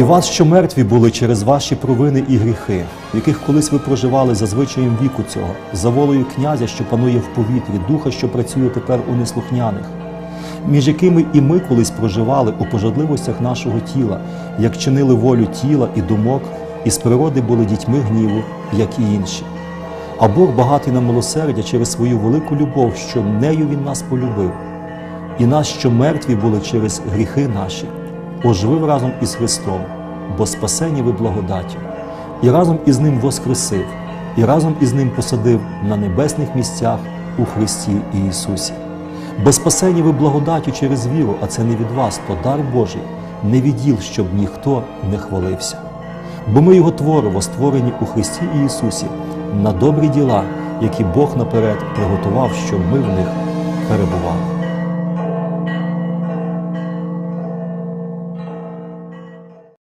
І вас, що мертві були через ваші провини і гріхи, в яких колись ви проживали за звичаєм віку цього, за волею князя, що панує в повітрі, духа, що працює тепер у неслухняних, між якими і ми колись проживали у пожадливостях нашого тіла, як чинили волю тіла і думок, і з природи були дітьми гніву, як і інші. А Бог багатий на милосердя через свою велику любов, що нею Він нас полюбив, і нас, що мертві були через гріхи наші, оживив разом із Христом, бо спасені ви благодаттю, і разом із Ним воскресив, і разом із Ним посадив на небесних місцях у Христі Ісусі. Бо спасені ви благодаттю через віру, а це не від вас, то дар Божий, не відділ, щоб ніхто не хвалився. Бо ми Його творимо, створені у Христі Ісусі, на добрі діла, які Бог наперед приготував, щоб ми в них перебували.